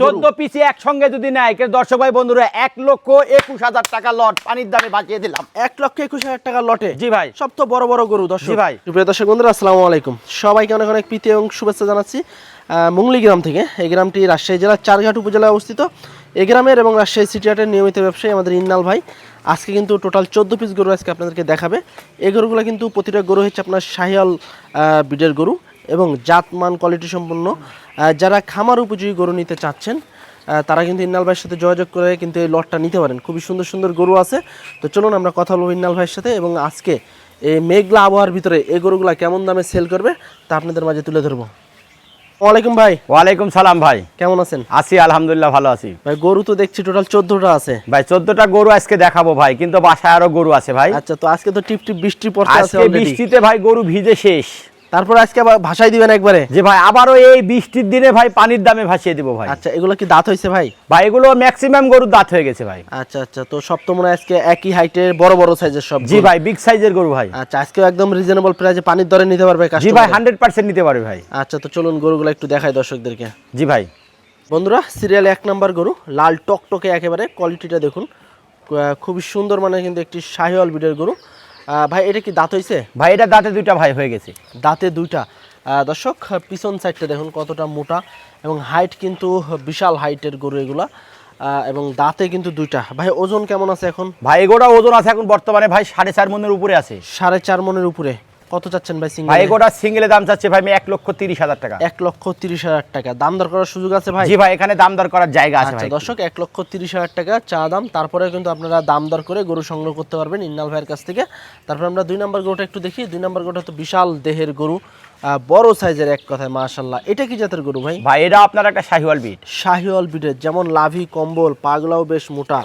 চোদ্দ পিসি একসঙ্গে যদি নেয় দর্শক ভাই বন্ধুরা এক লক্ষ একুশ হাজার টাকা লট পানির দামে বাঁচিয়ে দিলাম। এক লক্ষ একুশ হাজার টাকা লটে? জি ভাই। সব তো বড় বড় গরু দর্শক। ভাই। প্রিয় দর্শক বন্ধুরা আসসালামু আলাইকুম। সবাইকে অনেক অনেক প্রীতি এবং শুভেচ্ছা জানাচ্ছি মুংলি গ্রাম থেকে। এই গ্রামটি রাজশাহী জেলার চারঘাট উপজেলায় অবস্থিত। এই গ্রামের এবং রাজশাহী সিটি হাটের নিয়মিত ব্যবসায়ী আমাদের ইন্নাল ভাই। আজকে কিন্তু টোটাল চোদ্দ পিস গরু আজকে আপনাদেরকে দেখাবে। এই গরুগুলো কিন্তু প্রতিটা গরু হচ্ছে আপনার শাহিয়াল বিডের গরু। এবং জাতমান কোয়ালিটি সম্পন্ন যারা খামার উপযোগী গরু নিতে চাচ্ছেন তারা কিন্তু ইন্নাল ভাইয়ের সাথে যোগাযোগ করে কিন্তু এই লটটা নিতে পারেন। খুবই সুন্দর সুন্দর গরু আছে। তো চলুন আমরা কথা বলব ইন্নাল ভাইয়ের সাথে এবং আজকে এই মেঘলা আবহাওয়ার ভিতরে এই গরুগুলা কেমন দামে সেল করবে তা আপনাদের মাঝে তুলে ধরবো। ওয়ালাইকুম ভাই। ওয়ালাইকুম সালাম ভাই। কেমন আছেন? আছি আলহামদুলিল্লাহ ভালো আছি। ভাই গরু তো দেখছি টোটাল চোদ্দটা আছে। ভাই চোদ্দটা গরু আজকে দেখাবো ভাই কিন্তু বাসায় আরও গরু আছে ভাই। আচ্ছা তো আজকে তো টিপ টিপ বৃষ্টি পড়তে আছে বৃষ্টিতে ভাই গরু ভিজে শেষ। তারপর আজকে আবার ভাসাই দিবেন একবারে? যে ভাই আবারও এই বৃষ্টির দিনে ভাই পানির দামে ভাসিয়ে দিব ভাই। আচ্ছা এগুলো কি দাঁত হয়েছে ভাই? ভাই এগুলো ম্যাক্সিমাম গরুর দাঁত হয়ে গেছে ভাই। আচ্ছা আচ্ছা তো সব তো মনে আজকে একই হাইটের বড় বড় সাইজের সব জি ভাই বিগ সাইজের গরু ভাই। আচ্ছা আজকেও একদম রিজনেবল প্রাইসে পানির দরে নিতে পারবে জি ভাই হান্ড্রেড পার্সেন্ট নিতে পারবে ভাই। আচ্ছা তো চলুন গরুগুলো একটু দেখাই দর্শকদেরকে। জি ভাই। বন্ধুরা সিরিয়াল এক নাম্বার গরু লাল টকটকে একেবারে কোয়ালিটিটা দেখুন। খুবই সুন্দর মানে কিন্তু একটি শাহিওয়াল বিডের গরু। ভাই এটা কি দাঁত হয়েছে ভাই এটা দাঁতে দুইটা ভাই হয়ে গেছে। দাঁতে দুইটা। দর্শক পিছন সাইডটা দেখুন কতটা মোটা এবং হাইট কিন্তু বিশাল হাইটের গরু এগুলা। আহ, এবং দাঁতে কিন্তু দুইটা। ভাই ওজন কেমন আছে এখন? ভাই এগোটা ওজন আছে এখন বর্তমানে ভাই সাড়ে চার মনের উপরে আছে। সাড়ে চার মনের উপরে। কত চাচ্ছেন ভাই সিঙ্গেল ভাই এগোটা সিঙ্গেলে দাম চাচ্ছে ভাই আমি এক লক্ষ তিরিশ হাজার টাকা। এক লক্ষ তিরিশ হাজার টাকা। দাম দর করার সুযোগ আছে ভাই? জি ভাই এখানে দাম দর করার জায়গা আছে আচ্ছা ভাই। দর্শক এক লক্ষ তিরিশ হাজার টাকা চা দাম। তারপরে কিন্তু আপনারা দাম দর করে গরু সংগ্রহ করতে পারবেন ইন্নাল ভাইয়ের কাছ থেকে। তারপর আমরা দুই নম্বর গরুটা একটু দেখি। দুই নম্বর গরুটা তো বিশাল দেহের গরু। বড় সাইজের এক কথায় মাশাল্লাহ এটা কি জাতের গরু ভাই? ভাই এটা আপনার একটা শাহিওয়াল বিট। শাহিওয়াল বিটের যেমন লাভি কম্বল পাগলাও বেশ মোটা।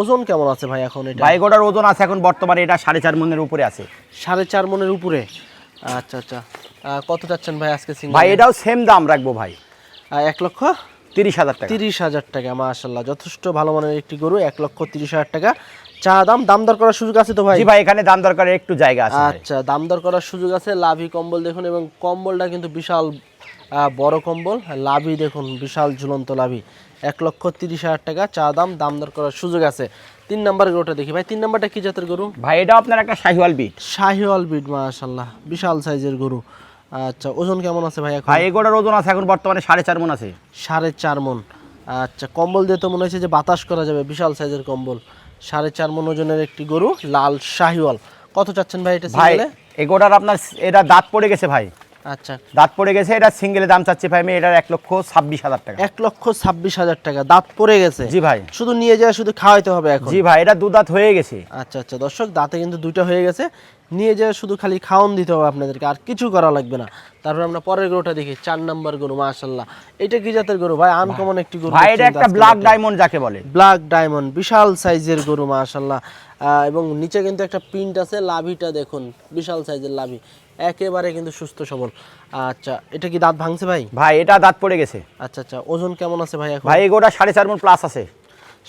ওজন কেমন আছে ভাই এখন এটা? ভাই এগোটার ওজন আছে এখন বর্তমানে এটা সাড়ে চার মনের উপরে আছে। সাড়ে চার মনের উপরে? আচ্ছা আচ্ছা। কত চাচ্ছেন ভাই আজকে সিঙ্গেল ভাই এটাও সেম দাম রাখব ভাই। এক লক্ষ? তিরিশ হাজার টাকা। তিরিশ হাজার টাকা মাশাল্লাহ যথেষ্ট ভালো মানের একটি গরু এক লক্ষ তিরিশ হাজার টাকা। চা দাম দাম দর করার সুযোগ আছে তো ভাই? ভাই এখানে দাম দর করার একটু জায়গা আছে আচ্ছা দাম দর করার সুযোগ আছে। লাভি কম্বল দেখুন এবং কম্বলটা কিন্তু বিশাল বড় কম্বল। লাভি দেখুন বিশাল ঝুলন্ত লাভি। এক লক্ষ তিরিশ হাজার টাকা চা দাম দাম দর করার সুযোগ আছে। তিন নাম্বার গরুটা দেখি। ভাই তিন নাম্বারটা কি জাতের গরু? ভাই এটা আপনার একটা শাহিওয়াল বিট শাহিওয়াল বিড মাশাল্লাহ বিশাল সাইজের গরু। আচ্ছা ওজন কেমন আছে ভাই এখন? ভাই এগোটার ওজন আছে এখন বর্তমানে সাড়ে চার মন আছে। সাড়ে চার মন। আচ্ছা কম্বল দিয়ে তো মনে হচ্ছে যে বাতাস করা যাবে বিশাল সাইজের কম্বল। সাড়ে চার মন ওজনের একটি গরু লাল শাহিওয়াল। কত চাচ্ছেন ভাই এটা ভাই এগোটার আপনার এটা দাঁত পড়ে গেছে ভাই। আচ্ছা। দাঁত পড়ে গেছে এটা সিঙ্গেল দাম চাচ্ছি ভাই আমি এটার এক লক্ষ ছাব্বিশ হাজার টাকা। এক লক্ষ ছাব্বিশ হাজার টাকা দাঁত পড়ে গেছে। জি ভাই। শুধু নিয়ে যাওয়া শুধু খাওয়াইতে হবে এখন। জি ভাই এটা দু দাঁত হয়ে গেছে। আচ্ছা আচ্ছা দর্শক দাঁতে কিন্তু দুইটা হয়ে গেছে। নিয়ে যায় শুধু খালি খাওয়ান দিতে হবে আপনাদেরকে আর কিছু করা লাগবে না। তারপর আমরা পরের গরুটা দেখি চার নাম্বার গরু মাশাল্লাহ এটা কি জাতের গরু? ভাই আনকমন একটি গরু ভাই এটা একটা ব্ল্যাক ডায়মন্ড যাকে বলে। ব্ল্যাক ডায়মন্ড বিশাল সাইজের গরু মাশাল্লাহ এবং নিচে কিন্তু একটা প্রিন্ট আছে লাভিটা দেখুন বিশাল সাইজের লাভি। একেবারে কিন্তু সুস্থ সবল। আচ্ছা এটা কি দাঁত ভাঙছে ভাই? ভাই এটা দাঁত পড়ে গেছে। আচ্ছা আচ্ছা ওজন কেমন আছে ভাই এখন? ভাই এগোটা সাড়ে চার মন প্লাস আছে।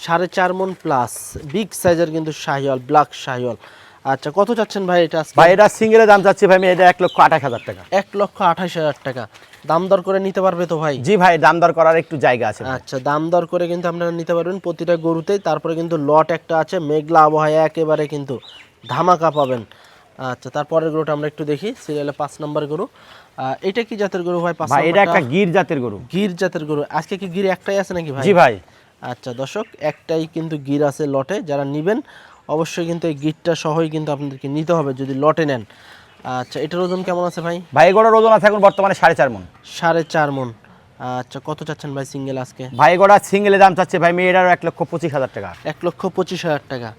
সাড়ে চার মন প্লাস বিগ সাইজের কিন্তু শাহিওয়াল ব্ল্যাক শাহিওয়াল। আচ্ছা কত চাচ্ছেন ভাই এটা আজকে? ভাই এটা সিঙ্গেলে দাম চাচ্ছি ভাই আমি এটা এক লক্ষ আঠাশ হাজার টাকা। এক লক্ষ আঠাশ হাজার টাকা। দাম দর করে নিতে পারবে তো ভাই? জি ভাই দাম দর করার একটু জায়গা আছে আচ্ছা দাম দর করে কিন্তু আপনারা নিতে পারবেন প্রতিটা গরুতেই তারপরে কিন্তু লট একটা আছে মেঘলা আবহাওয়া একেবারে কিন্তু ধামাকা পাবেন। আচ্ছা তারপরের গরুটা আমরা একটু দেখি সিরিয়ালে পাঁচ নম্বর গরু। এটা কি জাতের গরু ভাই পাঁচ এটা একটা গির জাতের গরু। গির জাতের গরু। আজকে কি গির একটাই আছে নাকি ভাই? জি ভাই। আচ্ছা দর্শক একটাই কিন্তু গির আছে লটে যারা নেবেন অবশ্যই কিন্তু এই গিরটা সহই কিন্তু আপনাদেরকে নিতে হবে যদি লটে নেন। আচ্ছা এটার ওজন কেমন আছে ভাই? ভাই এগোটার ওজন আছে এখন বর্তমানে সাড়ে চার মন। সাড়ে চার মন। আচ্ছা কত চাচ্ছেন ভাই সিঙ্গেল আজকে? ভাই এগোটা সিঙ্গেলে দাম চাচ্ছে ভাই আমি এক লক্ষ পঁচিশ হাজার টাকা। এক লক্ষ পঁচিশ হাজার টাকা।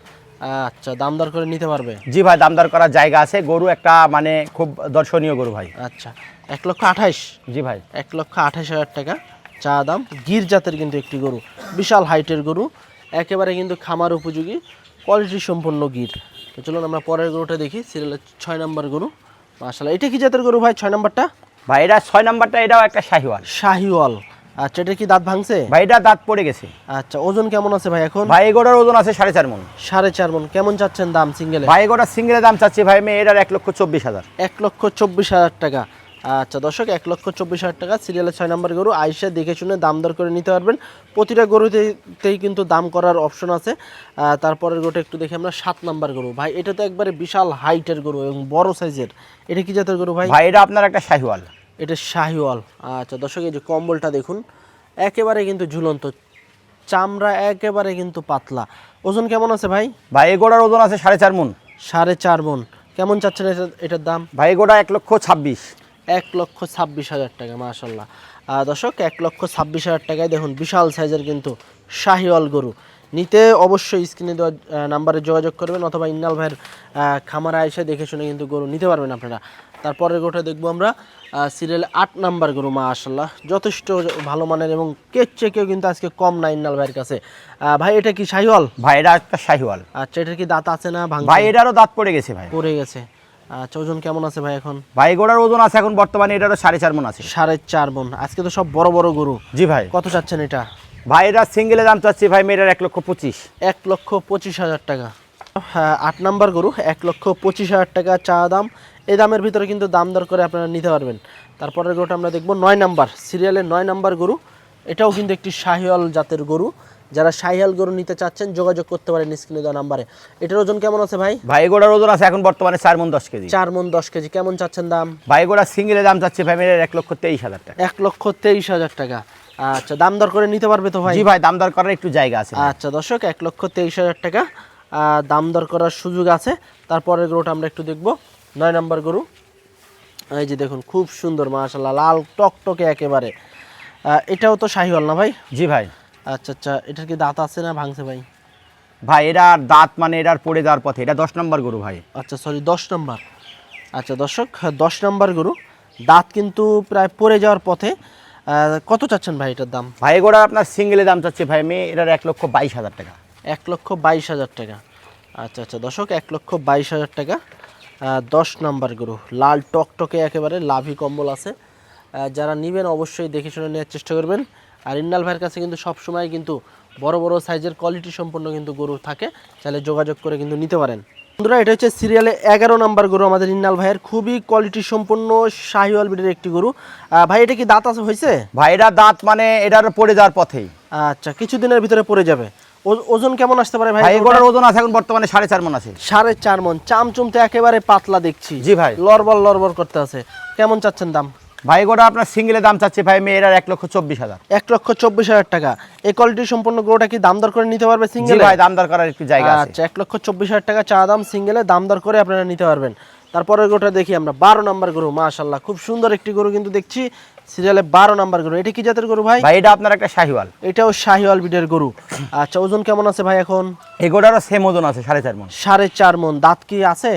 আচ্ছা দাম দর করে নিতে পারবে? জি ভাই দাম দর করার জায়গা আছে। গরু একটা মানে খুব দর্শনীয় গরু ভাই। আচ্ছা এক লক্ষ আঠাইশ? জি ভাই। এক লক্ষ আঠাশ হাজার টাকা চা দাম। গির জাতের কিন্তু একটি গরু। বিশাল হাইটের গরু। একেবারে কিন্তু খামার উপযোগী। কোয়ালিটি সম্পন্ন গির তো চলুন আমরা পরের গরুটা দেখি সিরিয়ালের ছয় নম্বর গরু। মাশাল্লাহ এটা কি জাতের গরু ভাই ছয় নম্বরটা? ভাই এটা ছয় নম্বরটা এটাও একটা শাহিওয়াল। শাহিওয়াল। আচ্ছা এটা কি দাঁত ভাঙছে? ভাই এটা দাঁত পড়ে গেছে। আচ্ছা ওজন কেমন আছে ভাই এখন? ভাই এগোটার ওজন আছে সাড়ে চার মন। সাড়ে চার মন কেমন চাচ্ছেন দাম সিঙ্গেলে? ভাই এগোটা সিঙ্গেলে দাম চাচ্ছে ভাই মেয়ে এটার এক লক্ষ চব্বিশ হাজার। এক লক্ষ চব্বিশ হাজার টাকা। আচ্ছা দর্শক এক লক্ষ চব্বিশ হাজার টাকা সিরিয়ালের ছয় নম্বর গরু আইসা দেখে শুনে দাম দর করে নিতে পারবেন। প্রতিটা গরুতেই কিন্তু দাম করার অপশন আছে। তারপরের গরুটা একটু দেখি আমরা সাত নম্বর গরু। ভাই এটা তো একবারে বিশাল হাইটের গরু এবং বড় সাইজের এটা কি জাতের গরু ভাই? ভাই এটা আপনার একটা শাহিওয়াল। এটা শাহিওয়াল। আচ্ছা দর্শক এই যে কম্বলটা দেখুন একেবারে কিন্তু ঝুলন্ত। চামড়া একেবারে কিন্তু পাতলা। ওজন কেমন আছে ভাই? ভাই এগোড়ার ওজন আছে সাড়ে চার মন। সাড়ে চার মন। কেমন চাচ্ছেন এটা এটার দাম? ভাই এগোড়া এক লক্ষ ছাব্বিশ। এক লক্ষ ছাব্বিশ হাজার টাকা মাশাল্লাহ দর্শক এক লক্ষ ছাব্বিশ হাজার টাকায় দেখুন বিশাল সাইজের কিন্তু শাহিওয়াল গরু। নিতে অবশ্যই স্ক্রিনে দেওয়া নাম্বারে যোগাযোগ করবেন অথবা ইন্নাল ভাইয়ের খামারে এসে দেখে শুনে কিন্তু গরু নিতে পারবেন আপনারা। তারপরের গরুটা দেখব আমরা সিরিয়াল আট নাম্বার গরু মা মাশাল্লাহ যথেষ্ট ভালো মানের এবং কেক চেকেও কিন্তু আজকে কম না ইন্নাল ভাইয়ের কাছে। ভাই এটা কি শাহিওয়াল? ভাই এটা একটা শাহিওয়াল। আচ্ছা এটার কি দাঁত আছে না ভাই এটারও দাঁত পড়ে গেছে ভাই। পড়ে গেছে। আচ্ছা ওজন কেমন আছে ভাই এখন? ভাই এগোড়ার ওজন আছে এখন বর্তমানে এটারও সাড়ে চার মন আছে। সাড়ে চার মন। আজকে তো সব বড় বড় গরু। জি ভাই। কত চাচ্ছেন এটা? ভাই এটা সিঙ্গেলে দাম চাচ্ছি ভাই মেয়েটার এক লক্ষ পঁচিশ। এক লক্ষ পঁচিশ হাজার টাকা। হ্যাঁ আট নাম্বার গরু এক লক্ষ পঁচিশ হাজার টাকা চা দাম। এই দামের ভিতরে কিন্তু দাম দর করে আপনারা নিতে পারবেন। তারপরের গরুটা আমরা দেখব নয় নাম্বার সিরিয়ালের নয় নাম্বার গরু। এটাও কিন্তু একটি শাহিয়াল জাতের গরু। যারা শাহিয়াল গরু নিতে চাচ্ছেন যোগাযোগ করতে পারেন স্ক্রিনে দেওয়া নাম্বারে। এটার ওজন কেমন আছে ভাই? ভাই এগোড়ার ওজন আছে এখন বর্তমানে চার মন দশ কেজি। চার মন দশ কেজি। কেমন চাচ্ছেন দাম? ভাই এগোড়া সিঙ্গেলে দাম চাচ্ছে ফ্যামিলির এক লক্ষ তেইশ হাজার টাকা। এক লক্ষ তেইশ হাজার টাকা। আচ্ছা দাম দর করে নিতে পারবে তো ভাই? জি ভাই দাম দর করার একটু জায়গা আছে আচ্ছা দর্শক এক লক্ষ তেইশ হাজার টাকা। দাম দর করার সুযোগ আছে। তারপরের গরুটা আমরা একটু দেখব। নয় নম্বর গরু। এই যে দেখুন খুব সুন্দর মাশাল্লাহ লাল টকটকে একেবারে। এটাও তো শাহিওয়াল না ভাই? জি ভাই। আচ্ছা আচ্ছা এটার কি দাঁত আছে না ভাঙছে ভাই? ভাই এটার দাঁত মানে এটার পড়ে যাওয়ার পথে। এটা দশ নম্বর গরু ভাই। আচ্ছা সরি দশ নম্বর। আচ্ছা দর্শক দশ নম্বর গরু। দাঁত কিন্তু প্রায় পড়ে যাওয়ার পথে কত চাচ্ছেন ভাই এটার দাম? ভাই গোড়া আপনার সিঙ্গেলের দাম চাচ্ছে ভাই মেয়ে এটার এক লক্ষ বাইশ হাজার টাকা। এক লক্ষ বাইশ হাজার টাকা। আচ্ছা আচ্ছা দর্শক এক লক্ষ বাইশ হাজার টাকা। দশ নাম্বার গরু। লাল টকটকে একেবারে লাভি কম্বল আছে। যারা নেবেন অবশ্যই দেখে শুনে নেওয়ার চেষ্টা করবেন। আর ইন্নাল ভাইয়ের কাছে কিন্তু সব সময় কিন্তু বড় বড় সাইজের কোয়ালিটি সম্পন্ন কিন্তু গরু থাকে চাইলে যোগাযোগ করে কিন্তু নিতে পারেন। বন্ধুরা এটা হচ্ছে সিরিয়ালে এগারো নাম্বার গরু আমাদের ইন্নাল ভাইয়ের খুবই কোয়ালিটি সম্পন্ন শাহিওয়াল ব্রিডের একটি গরু। ভাই এটা কি দাঁত আছে হয়েছে? ভাই এটা দাঁত মানে এটার পড়ে যাওয়ার পথেই। আচ্ছা কিছুদিনের ভিতরে পড়ে যাবে। ওজন কেমন আসতে পারে ভাই? এগোড়ার ওজন আছে এখন বর্তমানে সাড়ে চার মন আছে। সাড়ে চার মন। চামচুমতে একেবারে পাতলা দেখছি। জি ভাই। লরবর লরবর করতে আছে। কেমন চাচ্ছেন দাম? ভাই গোটা আপনার সিঙ্গেলে দাম চাচ্ছে ভাই মেয়ে এটার এক লক্ষ চব্বিশ হাজার। এক লক্ষ চব্বিশ হাজার টাকা। এই কোয়ালিটি সম্পন্ন গরুটা কি দাম দর করে নিতে পারবে সিঙ্গেল ভাই দাম দর করার একটু জায়গা আছে। আচ্ছা এক লক্ষ চব্বিশ হাজার টাকা চা দাম সিঙ্গেলে দাম দর করে আপনারা নিতে পারবেন। তারপরে গরুটা দেখি আমরা বারো নাম্বার গরু মাশাল্লাহ খুব সুন্দর একটি গরু কিন্তু দেখছি। সিরিয়ালে বারো নাম্বার গরু এটা কি জাতের গরু ভাই? ভাই এটা আপনার একটা শাহিওয়াল। এটাও শাহিওয়াল বিডের গরু। আচ্ছা ওজন কেমন আছে ভাই এখন? এগোড়ারও সেম ওজন আছে সাড়ে চার মন। সাড়ে চার মন। দাঁত কি আছে?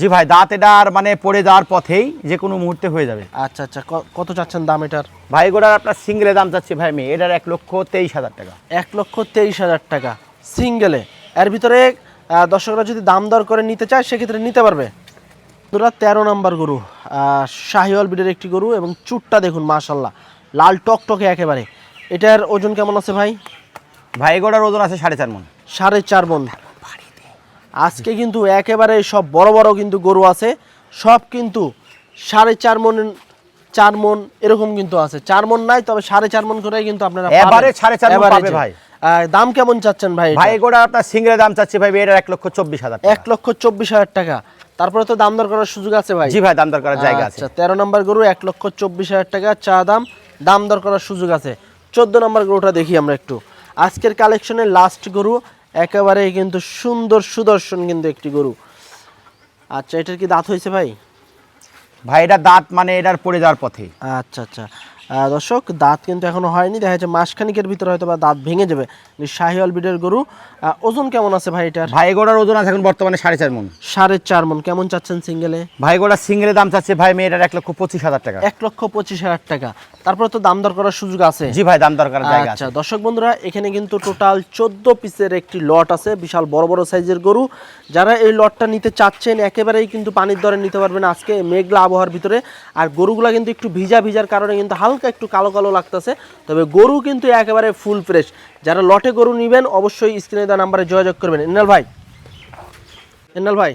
জি ভাই দাঁত এটার মানে পড়ে যাওয়ার পথেই যে কোনো মুহূর্তে হয়ে যাবে। আচ্ছা আচ্ছা কত চাচ্ছেন দাম এটার? ভাই এগোড়ার আপনার সিঙ্গেলে দাম চাচ্ছে ভাই মেয়ে এটার এক লক্ষ তেইশ হাজার টাকা। এক লক্ষ তেইশ হাজার টাকা সিঙ্গেলে এর ভিতরে দর্শকরা যদি দাম দর করে নিতে চায় সেক্ষেত্রে নিতে পারবে। দুরা তেরো নাম্বার গরু শাহিওয়াল বিডের একটি গরু এবং চুটটা দেখুন মাশাল্লাহ লাল টকটকে একেবারে। এটার ওজন কেমন আছে ভাই? ভাই ওজন আছে সাড়ে চার মন। সাড়ে চার মন। আজকে কিন্তু একেবারে সব বড় বড় কিন্তু গরু আছে। সব কিন্তু সাড়ে চার মন চার মন এরকম কিন্তু আছে। চার মন নাই তবে সাড়ে চার মন করে কিন্তু আপনারা। Average সাড়ে চার পাবে ভাই। দাম কেমন চাচ্ছেন ভাই ভাই এটা? এগোড়া আপনার সিঙ্গেলে দাম চাচ্ছে ভাই এটার এক লক্ষ চব্বিশ হাজার এক লক্ষ চব্বিশ হাজার টাকা। তারপরে তো দাম দর করার সুযোগ আছে ভাই। জি ভাই দাম দর করার জায়গা আছে। আচ্ছা তেরো নম্বর গরু এক লক্ষ চব্বিশ হাজার টাকা চা দাম দাম দর করার সুযোগ আছে। চোদ্দ নম্বর গরুটা দেখি আমরা একটু। আজকের কালেকশনের লাস্ট গরু একেবারে কিন্তু সুন্দর সুদর্শন কিন্তু একটি গরু। আচ্ছা এটার কি দাঁত হয়েছে ভাই? ভাই এটা দাঁত মানে এটার পড়ে যাওয়ার পথে। আচ্ছা আচ্ছা। দর্শক দাঁত কিন্তু এখনও হয়নি। দেখা যাচ্ছে মাসখানিকের ভিতরে হয়তো বা দাঁত ভেঙে যাবে। শাহিওয়াল বিডের গরু। ওজন কেমন আছে ভাই এটার? ভাই এগোড়ার ওজন আছে এখন বর্তমানে সাড়ে চার মন। সাড়ে চার মন। কেমন চাচ্ছেন সিঙ্গেলে? ভাই এগোড়ার সিঙ্গেলে দাম চাচ্ছে ভাই মেয়ে এটার এক লক্ষ পঁচিশ হাজার টাকা। এক লক্ষ পঁচিশ হাজার টাকা। তারপরে তো দাম দর করার সুযোগ আছে। জি ভাই দাম দর করার জায়গা আচ্ছা দর্শক বন্ধুরা এখানে কিন্তু টোটাল চোদ্দ পিসের একটি লট আছে বিশাল বড় বড় সাইজের গরু। যারা এই লটটা নিতে চাচ্ছেন একেবারেই কিন্তু পানির দরে নিতে পারবেন আজকে মেঘলা আবহাওয়ার ভিতরে। আর গরুগুলা কিন্তু একটু ভিজা ভিজার কারণে কিন্তু হালকা একটু কালো কালো লাগতেছে। তবে গরু কিন্তু একেবারে ফুল ফ্রেশ যারা লটে গরু নেবেন অবশ্যই স্ক্রিনে দেওয়া নাম্বারে যোগাযোগ করবেন। এনাল ভাই। এনাল ভাই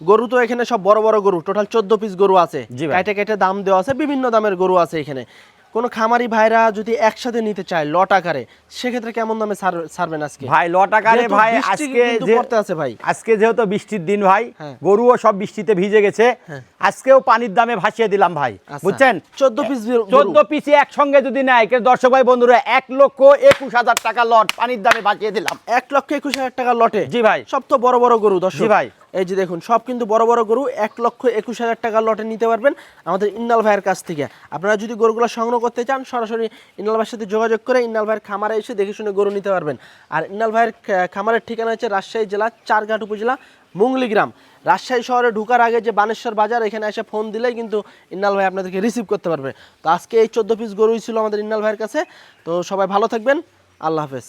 গরু তো এখানে সব বড় বড় গরু টোটাল চোদ্দ পিস গরু আছে। কাইটে কাইটে দাম দেওয়া আছে বিভিন্ন দামের গরু আছে এখানে। কোনো খামারি ভাইরা যদি একসাথে নিতে চায় লট আকারে সেক্ষেত্রে কেমন দামে ছাড়- ছাড়বেন আজকে? ভাই ল টাকারে যেহেতু ভাই আজকে পড়তে আছে ভাই। আজকে যেহেতু বৃষ্টির দিন ভাই হ্যাঁ। গরুও সব বৃষ্টিতে ভিজে গেছে। আজকেও পানির দামে ভাসিয়ে দিলাম ভাই আচ্ছা। বুঝছেন? 14 পিস চোদ্দ পিসে একসঙ্গে যদি নেয় দর্শক ভাই বন্ধুরা এক লক্ষ একুশ হাজার টাকা লট পানির দামে ভাসিয়ে দিলাম। এক লক্ষ একুশ হাজার টাকা লটে। জি ভাই। সব তো বড় বড় গরু দর্শক। ভাই। এই যে দেখুন, সব কিন্তু বড় বড় গরু, এক লক্ষ একুশ হাজার টাকা লটে নিতে পারবেন আমাদের ইন্নাল ভাইয়ের কাছ থেকে। আপনারা যদি গরুগুলো সংগ্রহ করতে চান, সরাসরি ইন্নাল ভাইয়ের সাথে যোগাযোগ করে ইন্নাল ভাইয়ের খামারে এসে দেখে শুনে গরু নিতে পারবেন। আর ইন্নাল ভাইয়ের খামারের ঠিকানা হচ্ছে রাজশাহী জেলা, চারঘাট উপজেলা, মুংলি গ্রাম। রাজশাহী শহরে ঢুকার আগে যে বানেশ্বর বাজার, এখানে এসে ফোন দিলেই কিন্তু ইন্নাল ভাই আপনাদেরকে রিসিভ করতে পারবে। তো আজকে এই চোদ্দ পিস গরুই ছিল আমাদের ইন্নাল ভাইয়ের কাছে। তো সবাই ভালো থাকবেন। আল্লাহ হাফেজ।